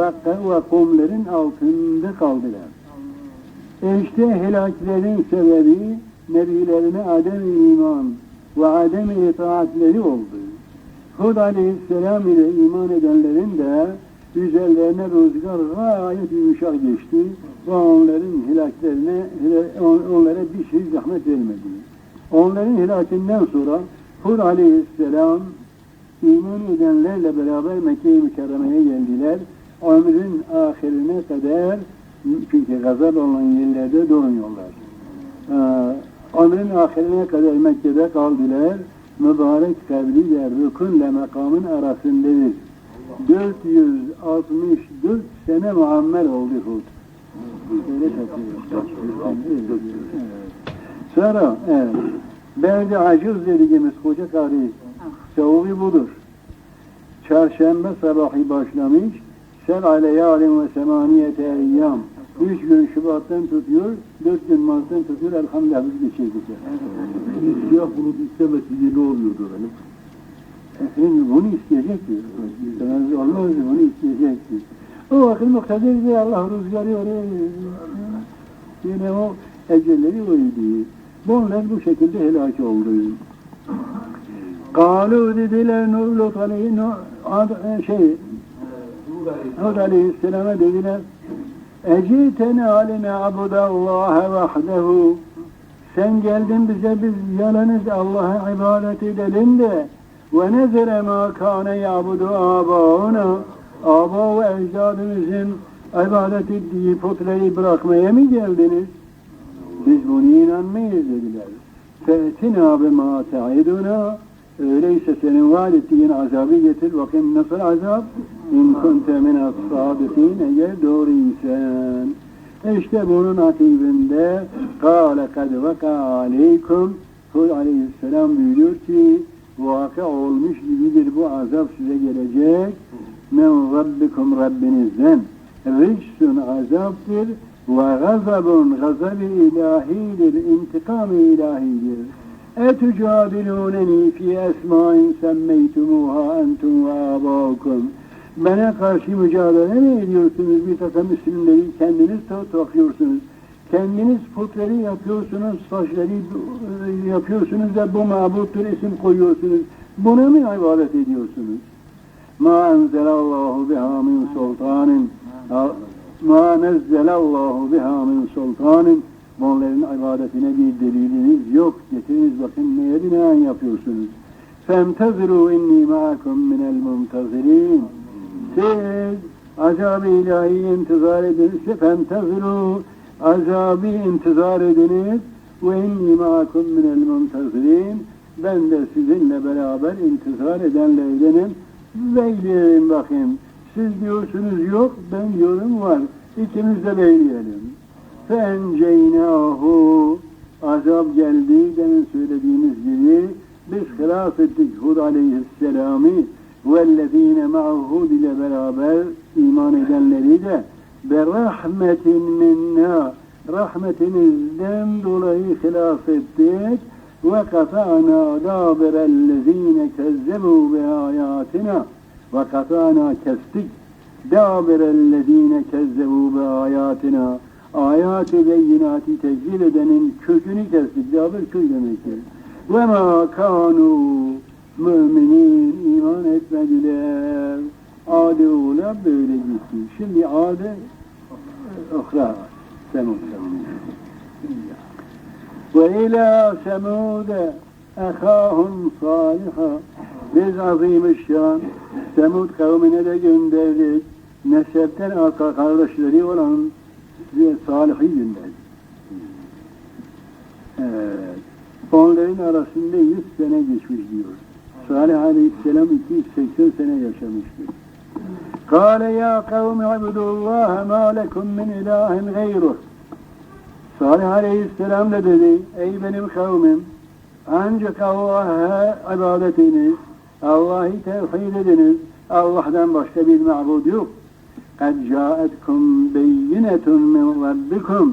Hakka ve kumların altında kaldılar. E işte helaklerin sebebi nebilerine adem iman ve adem itaatleri oldu. Hud aleyhisselam ile iman edenlerin de üzerlerine rüzgar gayet yumuşak geçti ve onların helaklerine hela- onlara bir şey zahmet vermedi. Onların helakinden sonra Hud aleyhisselam iman edenlerle beraber Mekke-i Mükerreme'ye geldiler. Ömrün ahirine kadar çünkü gazap olan yerlerde donuyorlar. Ee, ömrün ahirine kadar Mekke'de kaldılar. Mübarek kabri de rükünle makamın arasındadır. 464 sene muammer oldu Hud. Öyle. Sonra evet. Berdi acız dediğimiz koca karı sebebi budur. Çarşamba sabahı başlamış. Seb'a leyalin ve semaniyete eyyam. Üç gün Şubat'tan tutuyor, dört gün Mart'tan tutuyor, elhamdülillah biz geçirdik. Siyah bulut istemesi ne oluyordu efendim? Efendim bunu isteyecekti. İstemez olmaz bunu isteyecekti. O vakit muktedirdi Allah rüzgarı oraya Yine o ecelleri oydu. Bunlar bu şekilde helak oldu. Kalu dediler Nuh Lut aleyhi ad, şey Hud aleyhisselama dediler Ecitene aline abudallaha vahdehu Sen geldin bize biz yalnız Allah'a ibadet edelim de ve nezere ma kâne yabudu âbâuna Âbâ ve ecdadımızın ibadet ettiği putları bırakmaya mı geldiniz? Biz bunu inanmayız dediler. Fe'tina bima te'iduna Öyleyse senin vaat ettiğin azabı getir. Bakayım nasıl azap? İn kunte minel sadikin eğer doğruysan. İşte bunun akibinde kâle kad veka aleykum Hud aleyhisselam buyuruyor ki vaka olmuş gibidir bu azap size gelecek. Men rabbikum Rabbinizden. Ricsun azaptır ve gazabun gazab-ı ilahidir, intikam-ı ilahidir. اَتُجَادِلُونَنِي فِي اَسْمَاءٍ سَمَّيْتُمُوهَا اَنْتُمْ وَآبَاكُمْ Bana karşı mücadele mi ediyorsunuz? Bir takım Müslümanları kendiniz takıyorsunuz. Kendiniz putları yapıyorsunuz, saçları e, yapıyorsunuz da bu mabuttur isim koyuyorsunuz. Buna mı ibadet ediyorsunuz? Ma enzelallahu biha min sultanin ma nezzelallahu biha min sultanin Bunların ibadetine bir deliliniz yok. Getiriniz bakın neye binaen yapıyorsunuz. فَامْتَذِرُوا اِنِّي مَعَكُمْ مِنَ الْمُمْتَذِرِينَ Siz azab-ı ilahi intizar ediniz. فَامْتَذِرُوا azabı intizar ediniz. وَاِنِّي مَعَكُمْ مِنَ الْمُمْتَذِرِينَ Ben de sizinle beraber intizar edenlerdenim. Bekleyelim bakayım. Siz diyorsunuz yok, ben diyorum var. İkimiz de bekleyelim. فَاَنْجَيْنَاهُ Azap geldi, demin söylediğimiz gibi biz hilaf ettik Hud aleyhisselamı وَالَّذ۪ينَ مَعَهُ ile beraber iman edenleri de berahmetin minna rahmetimizden dolayı hilaf ettik ve kata'na dâberellezîne kezzebu bi ayatina ve kata'na kestik dâberellezîne kezzebu bi ayatina ayat-ı beyinatı tekzip edenin kökünü kestik. Dabir köy demektir. Ve ma kanu müminin iman etmediler. Adi oğla böyle gitti. Şimdi adi okra semud. Ve ila semude ehahum saliha biz azim-i Semud kavmine de gönderdik. Nesepten arka kardeşleri olan size Salih'i gönderdi. Evet. Onların arasında 100 sene geçmiş diyor. Salih Aleyhisselam 280 sene yaşamıştır. Kale ya kavmi abudullaha ma lekum min ilahin gayruh. Salih Aleyhisselam da dedi, ey benim kavmim, ancak Allah'a ibadet ediniz, Allah'ı tevhid ediniz, Allah'tan başka bir mabud yok. قَدْ جَاءَتْكُمْ بَيِّنَةٌ مِنْ رَبِّكُمْ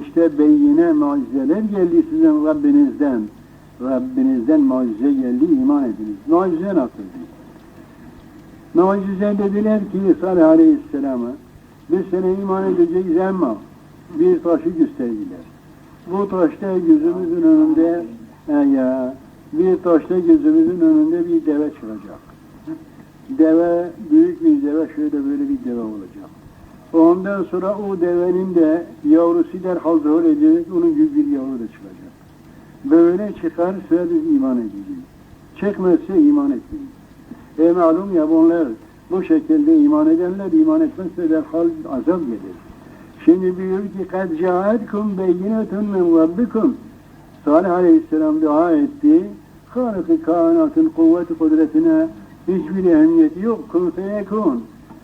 İşte beyine mucizeler geldi sizin Rabbinizden. Rabbinizden mucize geldi, iman ediniz. Mucize nasıl? Mucize dediler ki Salih Aleyhisselam'a biz sana iman edeceğiz ama bir taşı gösterdiler. Bu taşta gözümüzün önünde e, ya bir taşta gözümüzün önünde bir deve çıkacak. Deve, büyük bir deve, şöyle böyle bir deve olacak. Ondan sonra o devenin de yavrusu derhal zuhur edecek, onun gibi bir yavru da çıkacak. Böyle çıkarsa biz iman edeceğiz. Çıkmazsa iman etmeyiz. E malum ya bunlar bu şekilde iman edenler iman etmezse derhal azap gelir. Şimdi diyor ki kad caetkum beyinetun min rabbikum Salih Aleyhisselam dua etti. Halık-ı kainatın kuvveti kudretine hiçbir ehemmiyeti yok. Kun feyekun.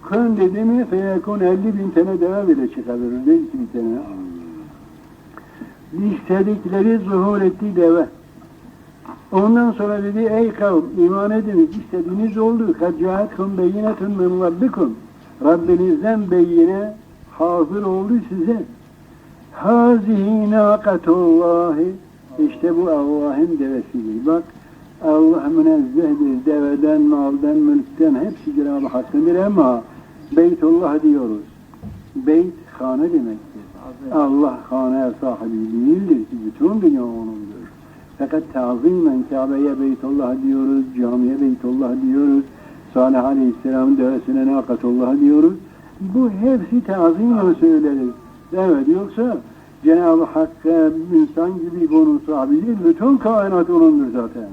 Kun dedi mi feyekun 50 bin tane deve bile çıkabilir. Değil bir tane. İstedikleri zuhur etti deve. Ondan sonra dedi ey kavm iman ediniz istediğiniz oldu. Kad caetkum beyinetun min rabbikum. Rabbinizden beyine hazır oldu size. Hazihi nâkatullahi işte bu Allah'ın devesidir. Bak Allah münezzehdir. Deveden, maldan, mülkten hepsi Cenab-ı Hakk'ındır ama Beytullah diyoruz. Beyt hane demektir. Allah hane sahibi değildir ki bütün dünya O'nundur. Fakat tazimen Kabe'ye Beytullah diyoruz, camiye Beytullah diyoruz, Salih Aleyhisselam'ın devesine Nakatullah diyoruz. Bu hepsi tazimen söyleriz. Evet yoksa Cenab-ı Hakk'a insan gibi bunun sahibi değil, bütün kainat O'nundur zaten.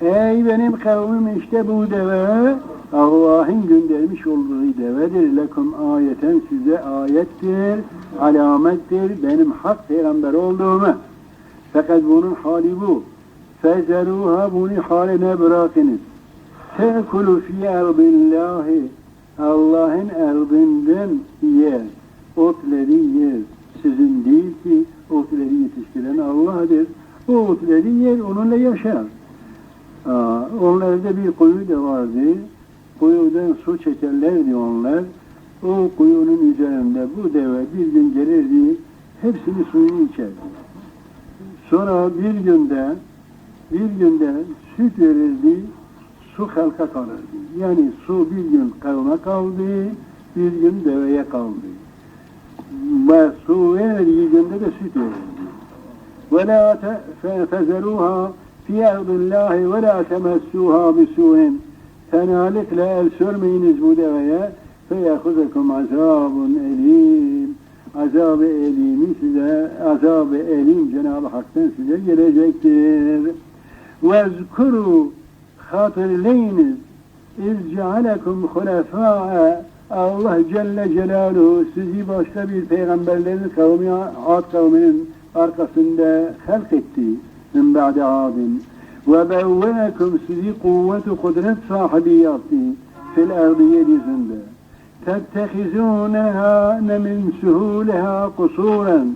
Ey benim kavmim işte bu deve Allah'ın göndermiş olduğu devedir. Lekum ayeten size ayettir, alamettir benim hak peygamber olduğumu. Fakat bunun hali bu. Fezeruha bunu haline bırakınız. Tekulu fi erdillahi Allah'ın erdinden yer. Otları yer. Sizin değil ki otları yetiştiren Allah'dır. O otları yer onunla yaşar. Aa, onlarda bir kuyu da vardı. Kuyudan su çekerlerdi onlar. O kuyunun üzerinde bu deve bir gün gelirdi, hepsini suyunu içerdi. Sonra bir günde, bir günde süt verirdi, su halka kalırdı. Yani su bir gün kavuna kaldı, bir gün deveye kaldı. Ve su verdiği günde de süt verirdi. وَلَا فَزَرُوهَا fi erdillahi ve la temessuha bisu'in. Fenalikle el sürmeyiniz bu deveye feyahuzekum azabun elim. Azab-ı elimi size, azab-ı elim Cenab-ı Hak'tan size gelecektir. Vezkuru hatırlayınız iz cealekum hulefâ'e Allah Celle Celaluhu sizi başka bir peygamberlerin kavmi, Ad kavminin arkasında halk etti min ba'de adin. Ve bevvekum sizi kuvvet kudret sahibi fil ardı yeryüzünde tettehizûneha ne min suhûleha kusuren.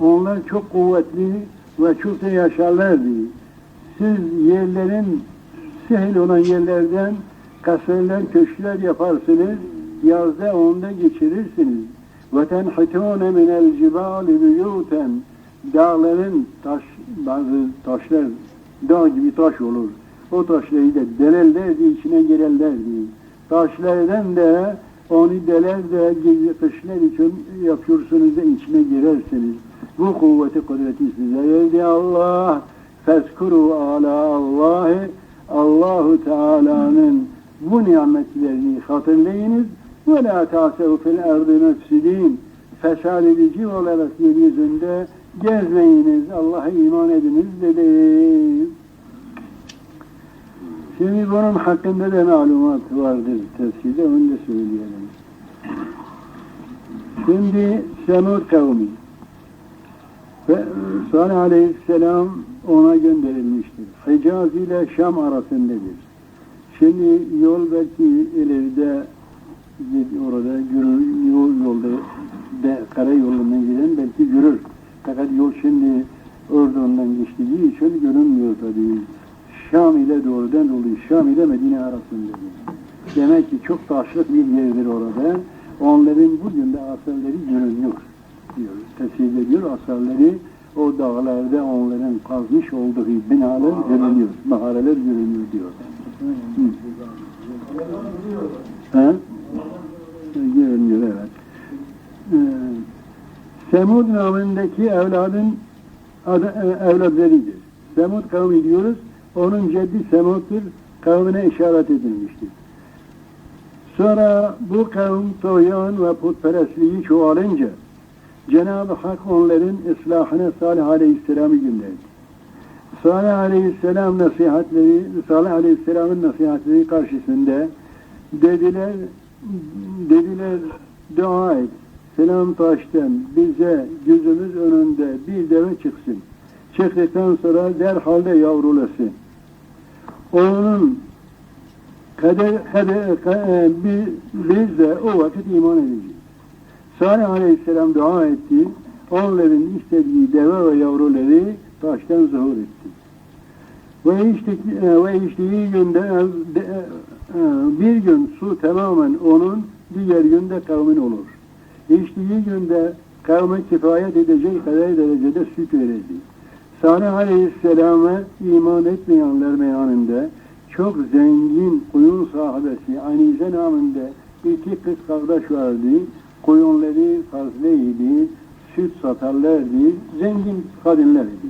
Onlar çok kuvvetli ve çok da yaşarlardı. Siz yerlerin sehil olan yerlerden kasırlar, köşkler yaparsınız yazda onda geçirirsiniz. Tenhitûne minel cibâli büyûten dağların taş, bazı taşlar dağ gibi taş olur. O taşları da delerlerdi, içine girerlerdi. Taşlardan da onu deler de gece kışlar için yapıyorsunuz da içine girersiniz. Bu kuvveti kudreti size verdi Allah. Feskuru ala Allah'ı Allahu Teala'nın bu nimetlerini hatırlayınız. Ve la tasev fil erdi müfsidin. Fesad edici olarak yeryüzünde gezmeyiniz, Allah'a iman ediniz dedi. Şimdi bunun hakkında da malumat vardır tefsirde, onu da söyleyelim. Şimdi Semud kavmi ve Salih Aleyhisselam ona gönderilmiştir. Hicaz ile Şam arasındadır. Şimdi yol belki ileride orada yürür, yol yolda de, karayolundan giden belki yürür. Fakat yol şimdi Ordun'dan geçtiği için görünmüyor tabii. Şam ile doğrudan dolayı Şam ile Medine arasında. Demek ki çok taşlık bir yerdir orada. Onların bugün de asarları görünüyor diyor. Tefsir ediyor asarları o dağlarda onların kazmış olduğu binalar görünüyor. Mahareler görünüyor diyor. Hı. Ha? Görünüyor evet. Ee, Semud namındaki evladın adı, e, evladlarıdır. Semud kavmi diyoruz. Onun ceddi Semud'dur. Kavmine işaret edilmiştir. Sonra bu kavim toğyan ve putperestliği çoğalınca Cenab-ı Hak onların ıslahına Salih Aleyhisselam'ı gönderdi. Salih Aleyhisselam nasihatleri, Salih Aleyhisselam'ın nasihatleri karşısında dediler, dediler dua et. Selam taştan bize gözümüz önünde bir deve çıksın. Çıktıktan sonra derhalde yavrulasın. Onun kader, kader, ka- bi- biz de o vakit iman edeceğiz. Salih Aleyhisselam dua etti. Onların istediği deve ve yavruları taştan zuhur etti. Ve, içtik, e, ve içtiği günde e, e, bir gün su tamamen onun, diğer günde kavmin olur. İçtiği günde kavme kifayet edecek kadar derecede süt verirdi. Salih Aleyhisselam'a iman etmeyenler meyanında çok zengin kuyun sahibesi Anize namında iki kız kardeş vardı. Koyunları fazlaydı, süt satarlardı, zengin kadınlar idi.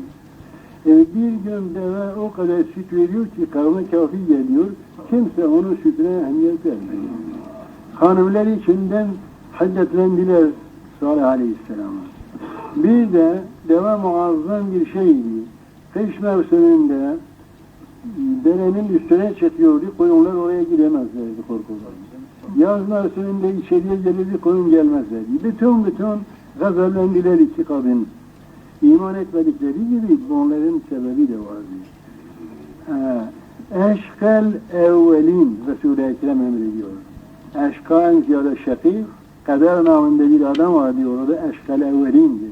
E, bir gün deve o kadar süt veriyor ki kavme kafi geliyor, kimse onun sütüne ehemmiyet vermiyor. Hanımlar içinden haddetlendiler Salih Aleyhisselam'a. Bir de deve muazzam bir şeydi. Kış mevsiminde derenin üstüne çekiyordu, koyunlar oraya giremezlerdi korkudan. Yaz mevsiminde içeriye gelirdi, koyun gelmezlerdi. Bütün bütün gazarlendiler iki kadın. İman etmedikleri gibi onların sebebi de vardı. Ee, Eşkel evvelin Resul-i Ekrem emrediyor. Eşka en ziyade şakî, kader namında bir adam var diyor, o da eşkel evvelindir.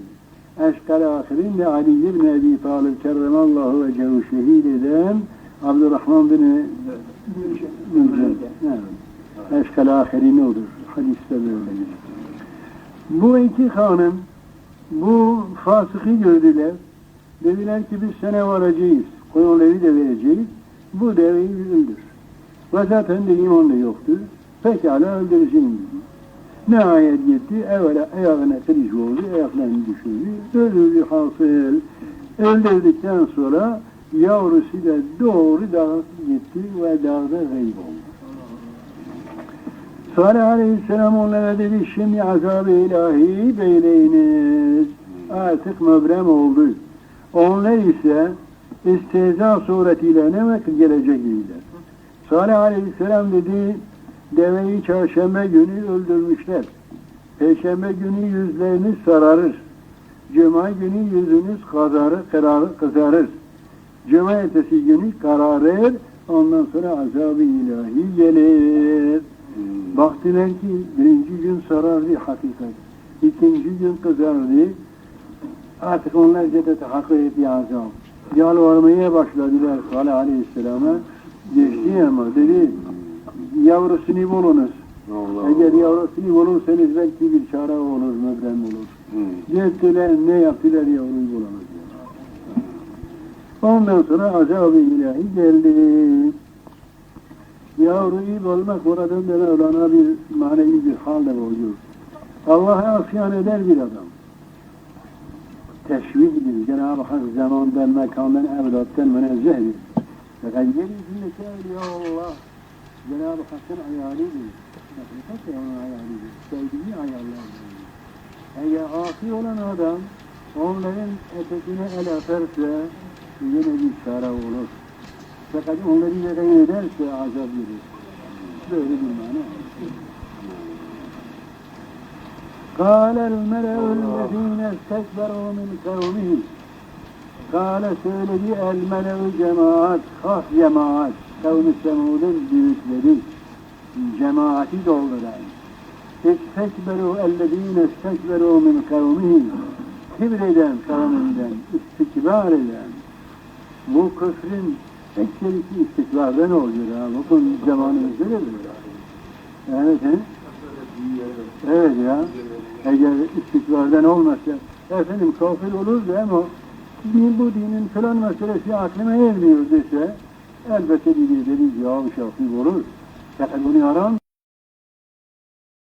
Eşkel ahirin de Ali ibn Ebi Talib kerremallahu ve cehu şehid eden Abdurrahman bin Mülcem. Evet. Eşkel ahirin odur. Hadiste böyle. Bu iki hanım bu fasıkı gördüler. Dediler ki biz sana varacağız. Koyunları da vereceğiz. Bu deveyi öldür. Ve zaten de iman da yoktu. Pekala öldüreceğim. Nihayet gitti. Evvela ayağına kırış oldu. Ayaklarını düşürdü. Öldürdü hasıl. Öldürdükten sonra yavrusu da doğru dağa gitti ve dağda gayb oldu. Salih Aleyhisselam onlara dedi şimdi azab-ı ilahi beyleyiniz. Artık möbrem oldu. Onlar ise isteza suretiyle ne vakit gelecek dediler. Salih Aleyhisselam dedi deveyi çarşamba günü öldürmüşler. Perşembe günü yüzleriniz sararır. Cuma günü yüzünüz kazarır, kırarır, kızarır. Cuma ertesi günü kararır. Ondan sonra azab-ı ilahi gelir. Baktılar ki birinci gün sarardı hakikat. ikinci gün kızardı. Artık onlar cedete hakkı etti azam. Yalvarmaya başladılar Salih Aleyhisselam'a. Geçti ama dedi yavrusunu bulunuz. Allah Eğer yavrusunu bulursanız belki bir çare olur, möbrem olur. Hı. Gittiler ne yaptılar yavruyu bulamadılar. Ondan sonra azab-ı ilahi geldi. Yavruyu bulmak oradan da Mevlana bir manevi bir hal de oluyor. Allah'a asyan eder bir adam. Teşvikdir. Cenab-ı Hak zamandan, mekandan, evlattan münezzehdir. Fakat yeryüzündeki evliyaullah Cenab-ı Hakk'ın ayarıdır. Hakikaten de onun ayarıdır. Sevdiği ayarlardır. Eğer asi olan adam onların etekine el atarsa yine bir çare olur. Fakat onları yere ederse azap verir. Böyle bir mana. قال الملأ الذين استكبروا من قومه قال söyledi el mele'u cemaat, has cemaat, kavmi Semud'un büyükleri, cemaati dolduran. İstekberu ellezine istekberu min kavmihi, kibreden kavminden, istikbar eden, bu küfrün ekserisi istikbardan oluyor ha, bakın zamanımızda da böyle. Evet, he? Evet ya, eğer istikbardan olmasa, efendim kafir olurdu ama din bu dinin falan meselesi aklıma ermiyor dese, elbette dini deriz ya şafir olur. sefer buluyorum.